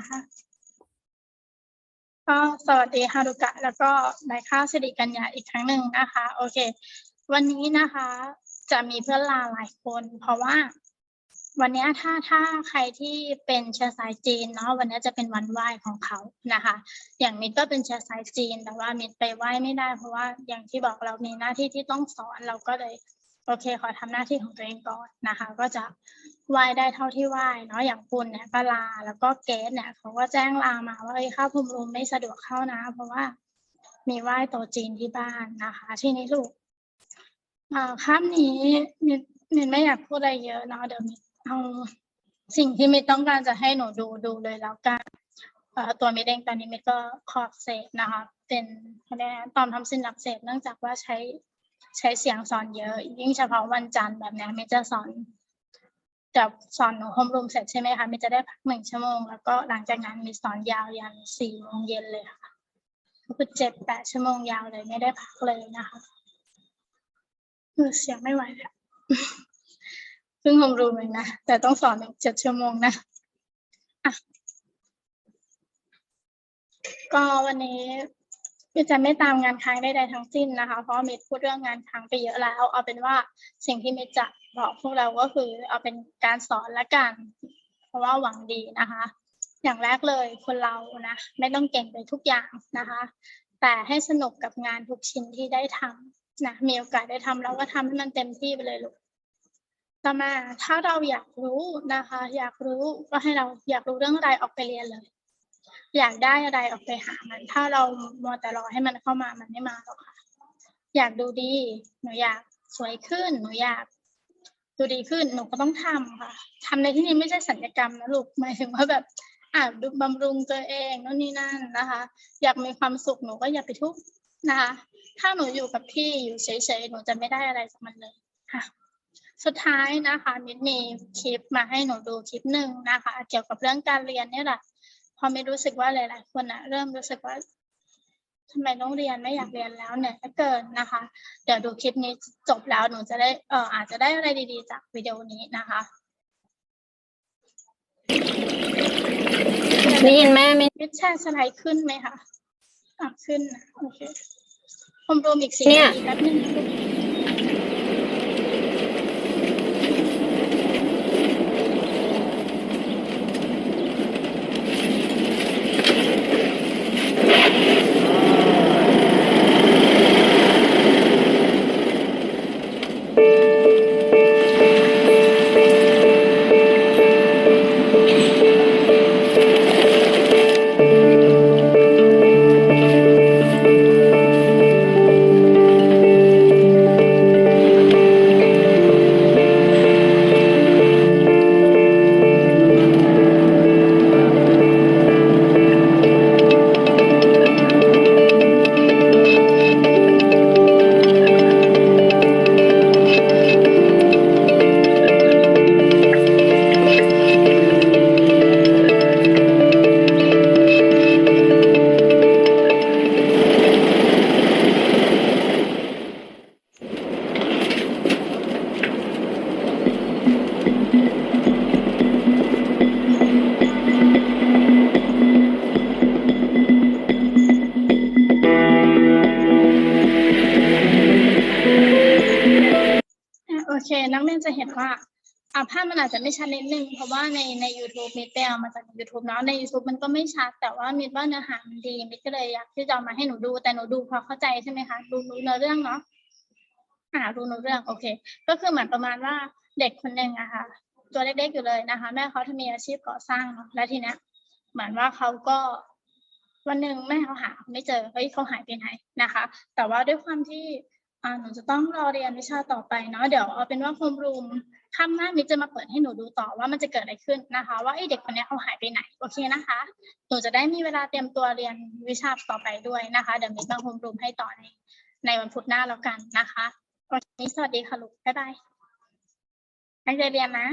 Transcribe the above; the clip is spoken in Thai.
นะคะก็สวัสดีฮารุกะ แล้วก็นายข้าวสิริกัญญาอีกครั้งหนึ่งนะคะ โอเค วันนี้นะคะจะมีเพื่อนลาหลายคน เพราะว่า วันนี้ถ้าถ้าใครที่เป็นเชื้อสายจีนเนาะวันนี้จะเป็นวันไหว้ของเขานะคะ อย่างมิตรก็เป็นเชื้อสายจีน แต่ว่ามิตรไปไหว้ไม่ได้ เพราะว่าอย่างที่บอกเรามีหน้าที่ที่ต้องสอนเราก็เลย โอเค ขอทำหน้าที่ของตัวเองก่อนนะคะ ก็จะ ไหว้ได้เท่าที่ไหว้เนาะอย่างปุณเนี่ยก็ลาแล้วก็เกสเนี่ยเขาก็แจ้งลามาว่าเอ้ยข้าพุมรุมไม่สะดวกเข้านะ เพราะว่ามีไหว้โตจีนที่บ้านนะคะที่นี้ลูกอ่าค่ำนี้มินมินไม่อยากพูดอะไรเยอะเนาะเดี๋ยวมินเอาสิ่งที่มินต้องการจะให้หนูดูดูเลยแล้วกันเอ่อตัวมินเองตอนนี้มินก็คอร์สเซตนะคะเป็นอะไรนะตอมทำซินอักเสบเนื่องจากว่าใช้ใช้เสียงสอนเยอะ ยิ่งเฉพาะวันจันทร์แบบเนี้ยมินจะสอน จะสอนหนูโฮมรูมเสร็จใช่ไหมคะมินจะได้พักหนึ่งชั่วโมง แล้วก็หลังจากนั้นมีสอนยาวยันสี่โมงเย็นเลยค่ะก็คือเจ็ดแปดชั่วโมงยาวเลยไม่ได้พักเลยนะคะเออเสียงไม่ไหวแล้วเพิ่งโฮมรูมเองนะ แต่ต้องสอนอีกเจ็ดชั่วโมงนะก็วันนี้ มินจะไม่ตามงานค้างใดๆทั้งสิ้นนะคะ เพราะว่ามินพูดเรื่องงานค้างไปเยอะแล้ว เอาเป็นว่าสิ่งที่เมินจะบอกพวกเราก็คือ เอาเป็นการสอนละกัน เพราะว่าหวังดีนะคะ อย่างแรกเลยคนเรานะไม่ต้องเก่งไปทุกอย่างนะคะ แต่ให้สนุกกับงานทุกชิ้นที่ได้ทำนะมีโอกาสได้ทำเราก็ทำให้มันเต็มที่ไปเลยลูกต่อมาถ้าเราอยากรู้นะคะ อยากรู้ก็ให้เราอยากรู้เรื่องอะไรออกไปเรียนเลย อยากได้อะไรออกไปหามัน ถ้าเรามัวแต่รอให้มันเข้ามามันไม่มาหรอกค่ะ อยากดูดี หนูอยากสวยขึ้น หนูอยากดูดีขึ้นหนูก็ต้องทำค่ะทำในที่นี้ไม่ใช่สัญญกรรมนะลูกหมายถึงว่าแบบอ่าดูบำรุงตัวเองนู่นนี่นั่นนะคะ อยากมีความสุขหนูก็อย่าไปทุกข์นะคะ ถ้าหนูอยู่กับที่อยู่เฉยๆหนูจะไม่ได้อะไรจากมันเลยค่ะ สุดท้ายนะคะมิดมีคลิปมาให้หนูดูคลิปหนึ่งนะคะ เกี่ยวกับเรื่องการเรียนนี่แหละ พอไม่รู้สึกว่าหลายๆคนอะเริ่มรู้สึกว่าทำไมต้องเรียนไม่อยากเรียนแล้วเนี่ยก็เกินนะคะ เดี๋ยวดูคลิปนี้จบแล้วหนูจะได้เอออาจจะได้อะไรดีๆ จากวิดีโอนี้นะคะได้ยินแม่ไหมมิดแชร์สไลด์ขึ้นไหมคะอะขึ้นนะโอเคผมรวมอีกสี่เนี่ยนาทีแป๊บนึง เค นักเรียนจะเห็นว่าอ่าภาพมันอาจจะไม่ชัดนิดนึง เพราะว่าในใน YouTube มิดไปเอามาจาก YouTube เนาะใน YouTube มันก็ไม่ชัด แต่ว่ามิดว่าเนื้อหามันดีมิดก็เลยอยากที่จะเอามาให้หนูดูแต่หนูดูพอเข้าใจใช่ไหมคะดูรู้เนื้อเรื่องเนาะอ่ารู้เนื้อเรื่องโอเค ก็คือเหมือนประมาณว่าเด็กคนหนึ่งอะค่ะ ตัวเล็กๆอยู่เลยนะคะ แม่เขาทำมีอาชีพก่อสร้างเนาะแล้วทีเนี้ยเหมือนว่าเขาก็วันหนึ่งแม่เขาหาไม่เจอเฮ้ยเขาหายไปไหนนะคะ แต่ว่าด้วยความที่ อ่าหนูจะต้องรอเรียนวิชาต่อไปเนาะเดี๋ยวเอาเป็นว่าโฮมรูมข้ามหน้ามิกจะมาเปิดให้หนูดูต่อว่ามันจะเกิดอะไรขึ้นนะคะ ว่าไอเด็กคนนี้เขาหายไปไหนโอเคนะคะ หนูจะได้มีเวลาเตรียมตัวเรียนวิชาต่อไปด้วยนะคะเดี๋ยวมิกมาโฮมรูมให้ต่อในในวันพุธหน้าแล้วกันนะคะวันนี้สวัสดีค่ะลูกบ๊ายบายตั้งใจเรียนนะ